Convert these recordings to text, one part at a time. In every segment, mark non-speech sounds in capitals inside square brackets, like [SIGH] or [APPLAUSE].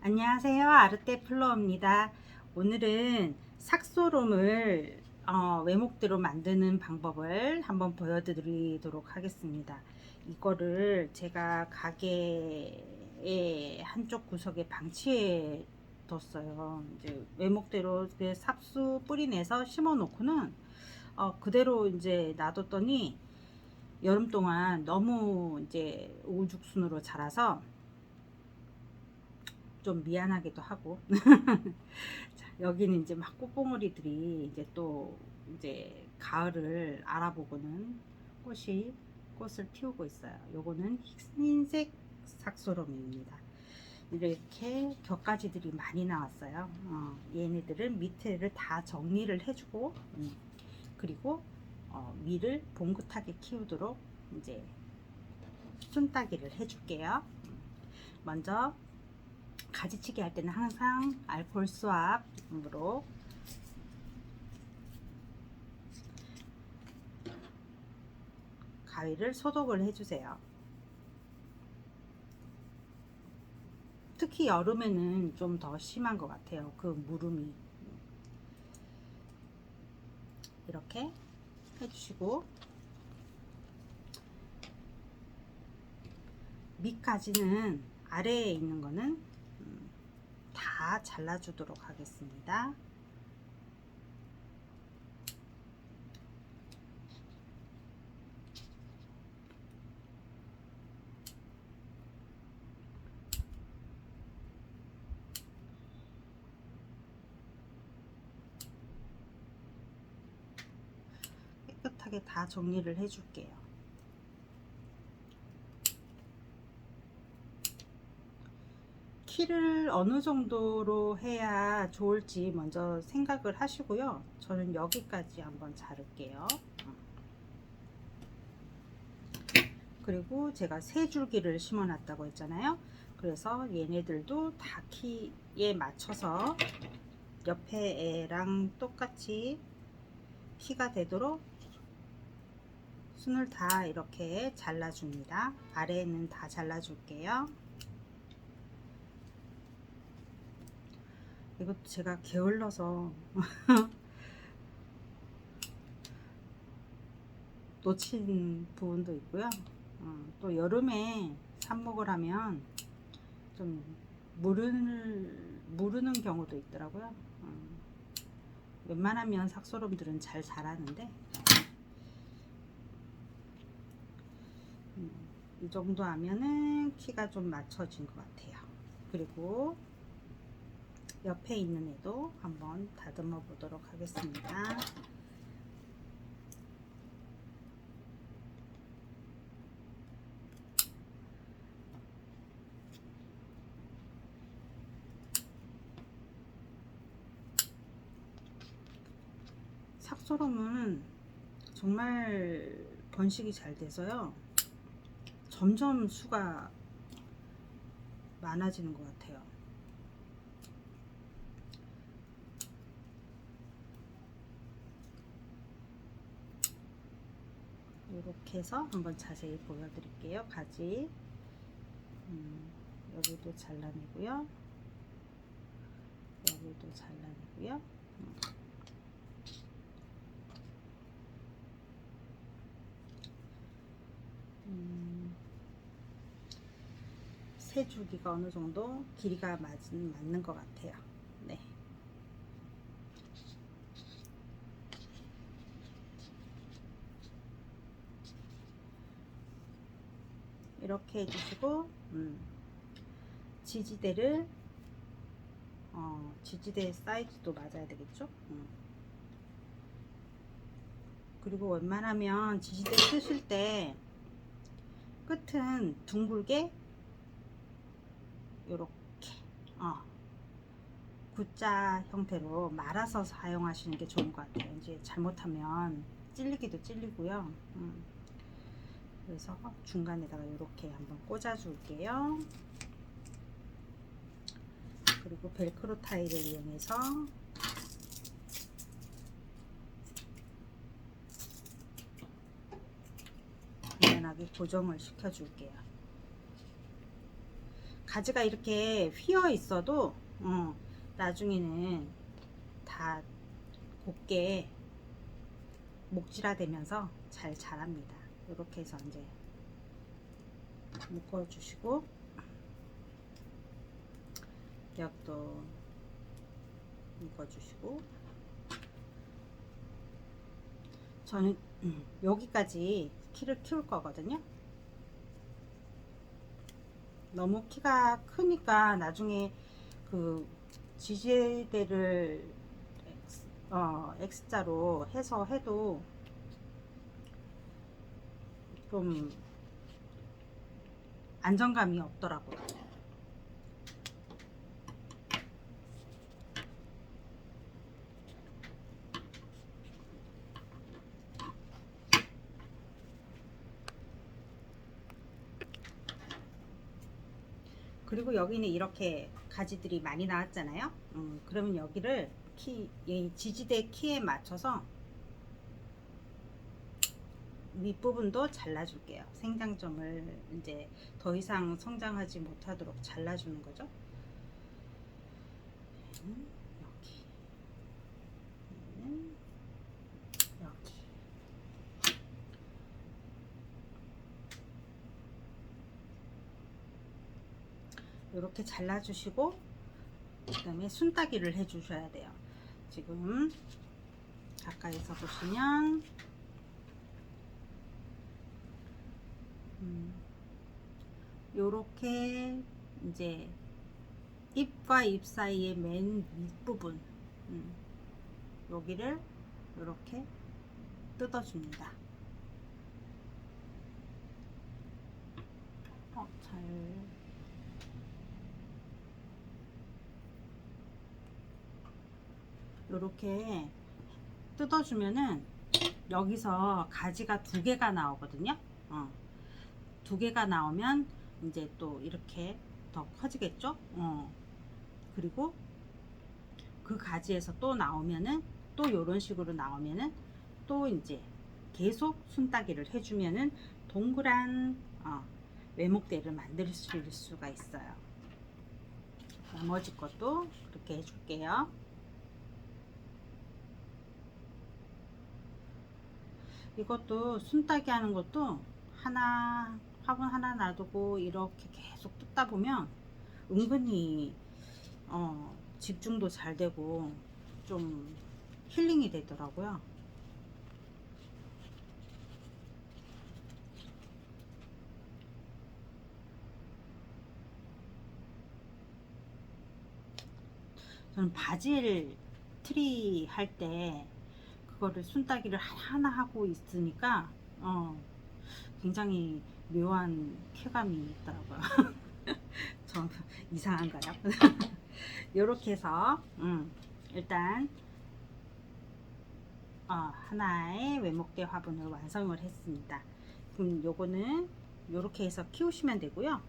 안녕하세요. 아르떼 플로어입니다. 오늘은 삭소롬을 어, 외목대로 만드는 방법을 한번 보여드리도록 하겠습니다. 이거를 제가 가게의 한쪽 구석에 방치해 뒀어요. 이제 외목대로 그 삽수 뿌리 내서 심어 놓고는 어, 그대로 이제 놔뒀더니 여름 동안 너무 이제 우죽순으로 자라서 좀 미안하기도 하고 [LAUGHS] 자, 여기는 이제 막 꽃봉오리들이 이제 또 이제 가을을 알아보고는 꽃이 꽃을 피우고 있어요. 요거는 흰색 삭소롬입니다. 이렇게 격가지들이 많이 나왔어요. 어, 얘네들은 밑에를 다 정리를 해주고 음, 그리고 어, 위를 봉긋하게 키우도록 이제 순따기를 해줄게요. 음, 먼저 가지치기 할 때는 항상 알코올 수압으로 가위를 소독을 해주세요. 특히 여름에는 좀 더 심한 것 같아요. 그 무름이 이렇게 해주시고 밑가지는 아래에 있는 거는 음, 다 잘라주도록 하겠습니다. 깨끗하게 다 정리를 해줄게요. 키를 어느 정도로 해야 좋을지 먼저 생각을 하시고요. 저는 여기까지 한번 자를게요. 그리고 제가 세 줄기를 심어 놨다고 했잖아요. 그래서 얘네들도 다 키에 맞춰서 옆에 애랑 똑같이 키가 되도록 순을 다 이렇게 잘라줍니다. 아래에는 다 잘라줄게요. 이것도 제가 게을러서 [LAUGHS] 놓친 부분도 있고요. 어, 또 여름에 삽목을 하면 좀 무르는, 무르는 경우도 있더라고요. 어, 웬만하면 삭소름들은 잘 자라는데 음, 이 정도 하면은 키가 좀 맞춰진 것 같아요. 그리고 옆에 있는 애도 한번 다듬어 보도록 하겠습니다. 삭소롬은 정말 번식이 잘 돼서요. 점점 수가 많아지는 것 같아요. 이렇게 해서 한번 자세히 보여드릴게요. 가지 음, 여기도 잘라내고요. 여기도 잘라내고요. 음. 음, 세 줄기가 어느 정도 길이가 맞은, 맞는 것 같아요. 네. 이렇게 해주시고 음, 지지대를 어, 지지대 사이즈도 맞아야 되겠죠 음. 그리고 웬만하면 지지대 쓰실 때 끝은 둥글게 이렇게 어, V자 형태로 말아서 사용하시는 게 좋은 것 같아요 이제 잘못하면 찔리기도 찔리고요 음. 그래서 중간에다가 이렇게 한번 꽂아 줄게요. 그리고 벨크로 타일을 이용해서 간단하게 고정을 시켜 줄게요. 가지가 이렇게 휘어 있어도 어, 나중에는 다 곱게 목질화되면서 잘 자랍니다. 이렇게 해서 이제 묶어주시고 여기도 묶어주시고 저는 음, 여기까지 키를 키울 거거든요. 너무 키가 크니까 나중에 그 지지대를 어, X자로 해서 해도 좀 안정감이 없더라고요. 그리고 여기는 이렇게 가지들이 많이 나왔잖아요. 음, 그러면 여기를 키, 이 지지대 키에 맞춰서 윗부분도 잘라줄게요. 생장점을 이제 더 이상 성장하지 못하도록 잘라주는 거죠. 음, 여기. 음, 여기. 이렇게 잘라주시고 그 다음에 순따기를 해주셔야 돼요. 지금 가까이서 보시면 음, 요렇게 이제 입과 입 사이의 맨 윗부분 음, 여기를 이렇게 뜯어줍니다. 어, 잘 이렇게 뜯어주면은 여기서 가지가 두 개가 나오거든요. 어. 두 개가 나오면 이제 또 이렇게 더 커지겠죠. 어. 그리고 그 가지에서 또 나오면은 또 이런 식으로 나오면은 또 이제 계속 순따기를 해주면은 동그란 어, 외목대를 만들 수가 있어요. 나머지 것도 그렇게 해줄게요. 이것도 순따기 하는 것도 하나 화분 하나 놔두고 이렇게 계속 뜯다 보면 은근히 어, 집중도 잘 되고 좀 힐링이 되더라고요. 저는 바질 트리 할 때 그거를 순따기를 하나 하고 있으니까 어, 굉장히 묘한 쾌감이 있더라고요. 저 이상한가요? 이렇게 해서 음, 일단 어, 하나의 외목대 화분을 완성을 했습니다. 그럼 요거는 이렇게 해서 키우시면 되고요.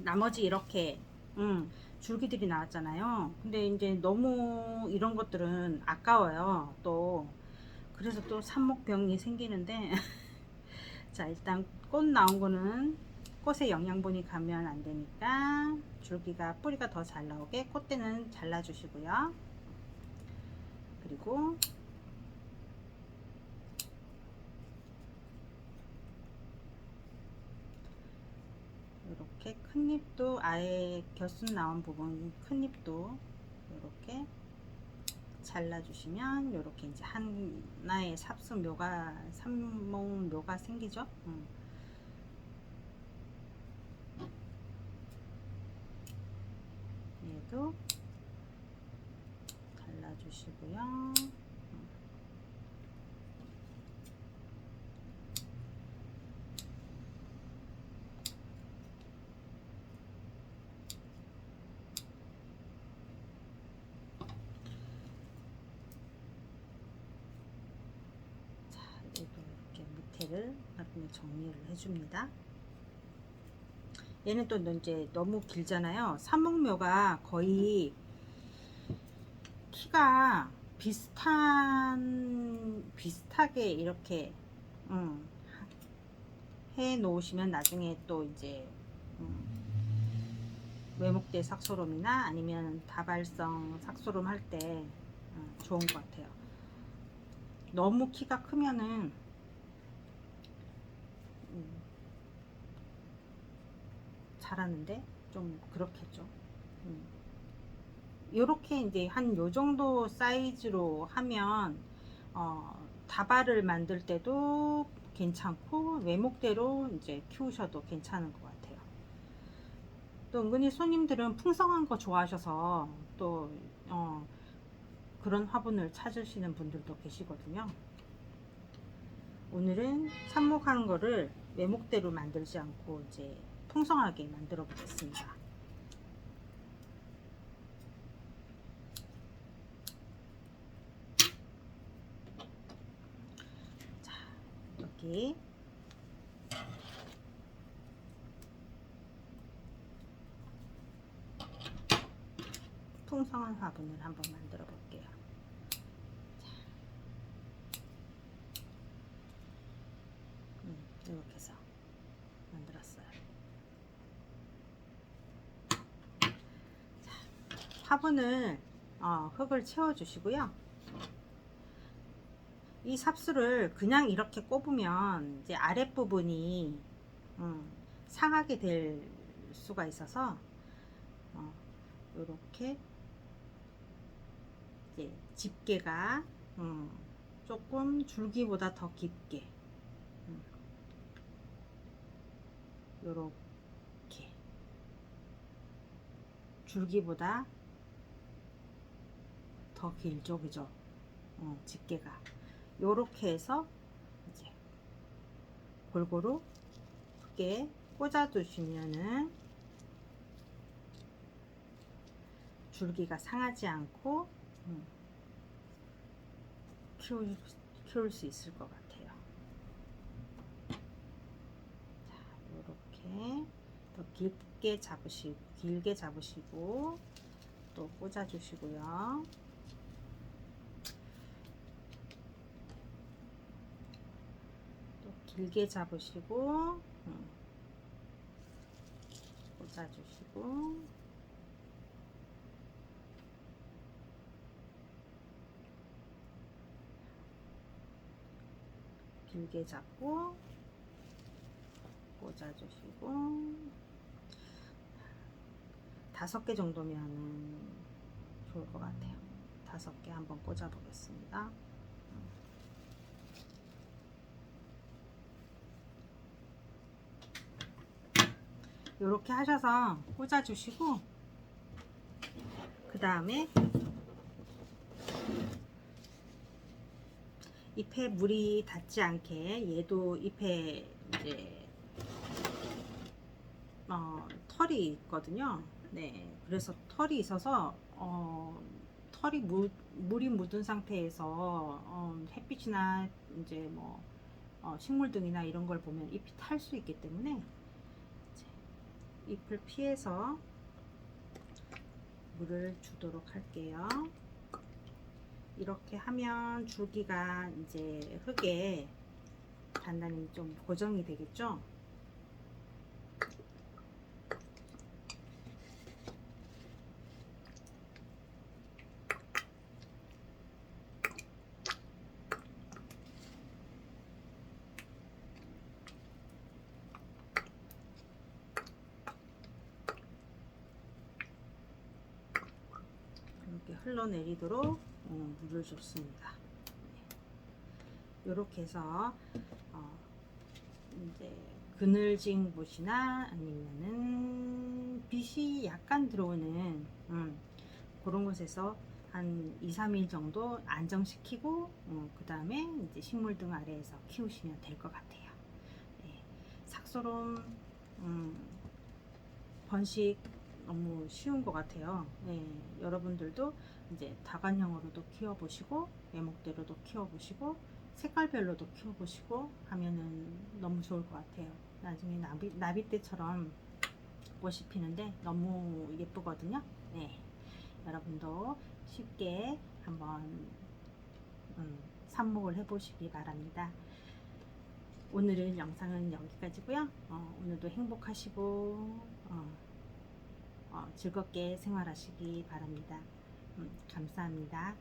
나머지 이렇게 음, 줄기들이 나왔잖아요. 근데 이제 너무 이런 것들은 아까워요. 또 그래서 또 삽목병이 생기는데 [LAUGHS] 자 일단 꽃 나온 거는 꽃에 영양분이 가면 안 되니까 줄기가 뿌리가 더 잘 나오게 꽃대는 잘라 주시고요. 그리고 이렇게 큰 잎도 아예 겨순 나온 부분 큰 잎도 이렇게 잘라주시면 이렇게 이제 하나의 삽수 묘가 삼목 묘가 생기죠. 음. 얘도 잘라주시고요. 얘도 이렇게 밑에를 나중에 정리를 해줍니다. 얘는 또 이제 너무 길잖아요. 삼목묘가 거의 키가 비슷한 비슷하게 이렇게 음, 해 놓으시면 나중에 또 이제 음, 외목대 삭소롬이나 아니면 다발성 삭소롬 할 때 좋은 것 같아요. 너무 키가 크면은 음, 잘하는데 좀 그렇겠죠. 음. 요렇게 이제 한 요 정도 사이즈로 하면 어, 다발을 만들 때도 괜찮고 외목대로 이제 키우셔도 괜찮은 것 같아요. 또 은근히 손님들은 풍성한 거 좋아하셔서 또 어, 그런 화분을 찾으시는 분들도 계시거든요. 오늘은 삽목한 거를 외목대로 만들지 않고 이제 풍성하게 만들어 보겠습니다. 자, 여기 풍성한 화분을 한번 만들어 볼게요. 음, 이렇게 해서 만들었어요. 자, 화분을 어, 흙을 채워 주시고요. 이 삽수를 그냥 이렇게 꼽으면 이제 아랫부분이 음, 상하게 될 수가 있어서 어, 이렇게 이제 집게가 음, 조금 줄기보다 더 깊게 음, 요렇게 줄기보다 더 길죠 그죠 어, 집게가 요렇게 해서 이제 골고루 크게 꽂아 두시면은 줄기가 상하지 않고 음, 키울, 키울 수 있을 것 같아요. 자, 이렇게 더 깊게 잡으시고 길게 잡으시고 또 꽂아 주시고요. 또 길게 잡으시고 음, 꽂아 주시고 길게 잡고 꽂아주시고 다섯 개 정도면 좋을 것 같아요. 다섯 개 한번 꽂아 보겠습니다. 이렇게 하셔서 꽂아주시고 그 다음에 잎에 물이 닿지 않게 얘도 잎에 이제 어, 털이 있거든요. 네, 그래서 털이 있어서 어, 털이 물, 물이 묻은 상태에서 어, 햇빛이나 이제 뭐 어, 식물 등이나 이런 걸 보면 잎이 탈 수 있기 때문에 잎을 피해서 물을 주도록 할게요. 이렇게 하면 줄기가 이제 흙에 단단히 좀 고정이 되겠죠. 이렇게 흘러내리도록 어, 물을 줬습니다. 이렇게 해서 어, 이제 그늘진 곳이나 아니면은 빛이 약간 들어오는 음, 그런 곳에서 한 2, 3일 정도 안정시키고 어, 그 다음에 이제 식물 등 아래에서 키우시면 될 것 같아요. 네, 삭소롬 음, 번식 너무 쉬운 것 같아요. 네, 여러분들도 이제 다관형으로도 키워보시고 외목대로도 키워보시고 색깔별로도 키워보시고 하면은 너무 좋을 것 같아요. 나중에 나비, 나비떼처럼 꽃이 피는데 너무 예쁘거든요. 네, 여러분도 쉽게 한번 음, 삽목을 해보시기 바랍니다. 오늘은 영상은 여기까지고요. 어, 오늘도 행복하시고 어, 어, 즐겁게 생활하시기 바랍니다. 음, 감사합니다.